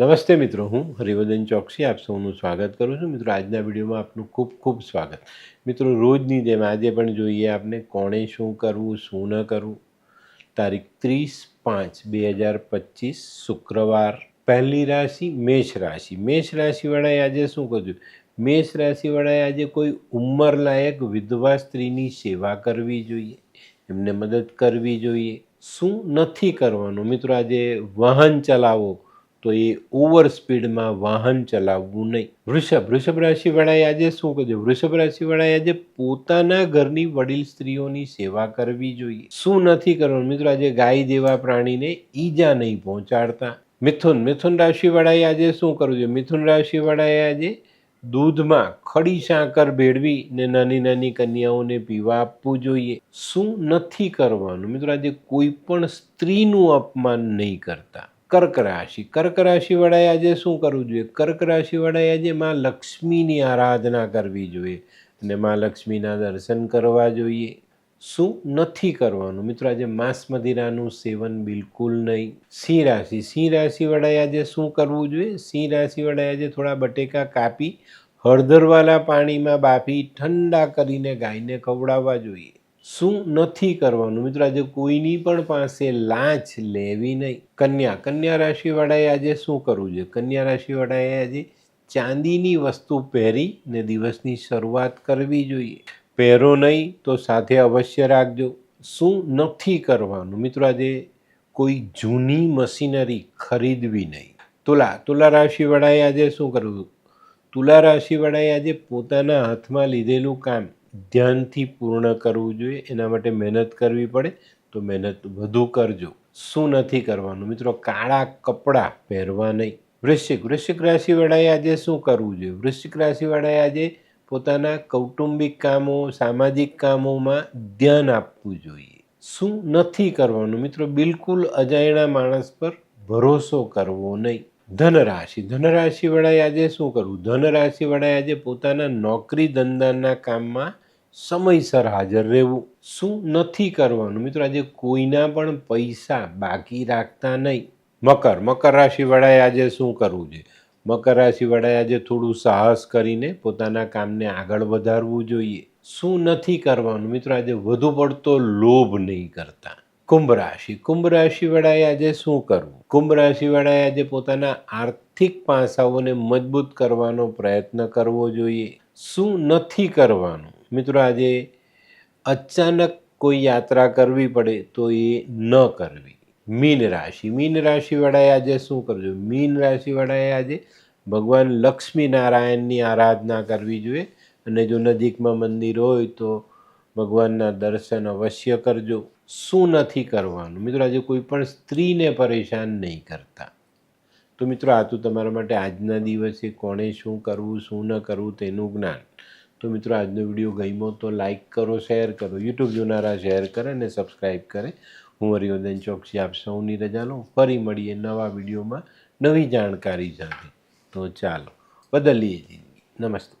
નમસ્તે મિત્રો, હું હરિવર્ધન ચોકસી આપ સૌનું સ્વાગત કરું છું. મિત્રો, આજના વિડીયોમાં આપનું ખૂબ ખૂબ સ્વાગત. મિત્રો, રોજની જેમ આજે પણ જોઈએ આપને કોણે શું કરવું, શું ન કરવું? તારીખ ત્રીસ પાંચ બે હજાર પચીસ, શુક્રવાર. પહેલી રાશિ મેષ રાશિ. મેષ રાશિવાળાએ આજે શું કર્યું? મેષ રાશિવાળાએ આજે કોઈ ઉંમરલાયક વિધવા સ્ત્રીની સેવા કરવી જોઈએ, એમને મદદ કરવી જોઈએ. શું નથી કરવાનું? મિત્રો, આજે વાહન ચલાવો તો એ ઓવર સ્પીડમાં વાહન ચલાવવું નહીં. વૃષભ વૃષભ રાશિવાળાએ આજે શું કહ્યું વૃષભ રાશિવાળાએ આજે પોતાના ઘરની વડીલ સ્ત્રીઓની સેવા કરવી જોઈએ. શું નથી કરવાનું? મિત્રો, આજે ગાય જેવા પ્રાણીને ઈજા નહીં પહોંચાડતા. મિથુન મિથુન રાશિવાળાએ આજે શું કરવું જોઈએ? મિથુન રાશિવાળાએ આજે દૂધમાં ખડી સાકર ભેળવી ને નાની નાની કન્યાઓને પીવા આપવું જોઈએ. શું નથી કરવાનું? મિત્રો, આજે કોઈ પણ સ્ત્રીનું અપમાન નહીં કરતા. કર્ક રાશિ. કર્ક રાશિવાળાએ આજે શું કરવું જોઈએ? કર્ક રાશિવાળાએ આજે મા લક્ષ્મીની આરાધના કરવી જોઈએ અને મા લક્ષ્મીના દર્શન કરવા જોઈએ. શું? નથી કરવાનું. મિત્રો, આજે માંસ મદિરાનું સેવન બિલકુલ નહીં. સિંહ રાશિ. સિંહ રાશિવાળાએ આજે શું કરવું જોઈએ? સિંહ રાશિવાળાએ આજે થોડા બટેકા કાપી હળદરવાળા પાણીમાં બાફી ઠંડા કરીને ગાયને ખવડાવવા જોઈએ. શું નથી કરવાનું? મિત્રો, આજે કોઈની પણ પાસે લાંચ લેવી નહીં. કન્યા કન્યા રાશિવાળાએ આજે શું કરવું જોઈએ? કન્યા રાશિવાળાએ આજે ચાંદીની વસ્તુ પહેરી ને દિવસની શરૂઆત કરવી જોઈએ. પહેરો નહીં તો સાથે અવશ્ય રાખજો. શું નથી કરવાનું? મિત્રો, આજે કોઈ જૂની મશીનરી ખરીદવી નહીં. તુલા તુલા રાશિવાળાએ આજે શું કરવું? તુલા રાશિવાળાએ આજે પોતાના હાથમાં લીધેલું કામ ધ્યાનથી પૂર્ણ કરવું જોઈએ, એના માટે મહેનત કરવી પડે, તો મહેનત વધુ કરજો. શું નથી કરવાનું? મિત્રો, કાળા કપડાં પહેરવા નહીં. વૃશ્ચિક વૃશ્ચિક રાશિવાળાએ આજે શું કરવું જોઈએ? વૃશ્ચિક રાશિવાળાએ આજે પોતાના કૌટુંબિક કામો, સામાજિક કામોમાં ધ્યાન આપવું જોઈએ. શું નથી કરવાનું? મિત્રો, બિલકુલ અજાયણા માણસ પર ભરોસો કરવો નહીં. ધનરાશિ. વડાએ આજે શું કરવું? ધનરાશિવાળાએ આજે પોતાના નોકરી ધંધાના કામમાં સમયસર હાજર રહેવું. શું નથી કરવાનું? મિત્રો, આજે કોઈના પણ પૈસા બાકી રાખતા નહીં. મકર. મકર રાશિવાળાએ આજે શું કરવું છે? મકર રાશિ વડાએ આજે થોડું સાહસ કરીને પોતાના કામને આગળ વધારવું જોઈએ. શું નથી કરવાનું? મિત્રો, આજે વધુ પડતો લોભ નહીં કરતા. કુંભ રાશિ. કુંભ રાશિવાળાએ આજે શું કરવું? કુંભ રાશિવાળાએ આજે પોતાના આર્થિક પાસાઓને મજબૂત કરવાનો પ્રયત્ન કરવો જોઈએ. શું નથી કરવાનું? મિત્રો, આજે અચાનક કોઈ યાત્રા કરવી પડે તો એ ન કરવી. મીન રાશિ. મીન રાશિવાળાએ આજે શું કરવું મીન રાશિવાળાએ આજે ભગવાન લક્ષ્મી નારાયણની આરાધના કરવી જોઈએ. અને જો નજીકમાં મંદિર હોય તો ભગવાનના દર્શન અવશ્ય કરજો. શું નથી કરવાનું? મિત્રો, આજે કોઈ પણ સ્ત્રીને પરેશાન નહીં કરતા. તો મિત્રો, આ તો તમારા માટે આજના દિવસે કોણે શું કરવું, શું ન કરવું તેનું જ્ઞાન. તો મિત્રો, આજનો વીડિયો ગમ્યો તો લાઇક કરો, શેર કરો. યુટ્યુબ જોનારા શેર કરે અને સબસ્ક્રાઈબ કરે. હું હરિવર્ધન ચોકસી આપ સૌની રજા લઉં. ફરી મળીએ નવા વિડીયોમાં નવી જાણકારી સાથે. તો ચાલો, બદલીએ જિંદગી. નમસ્તે.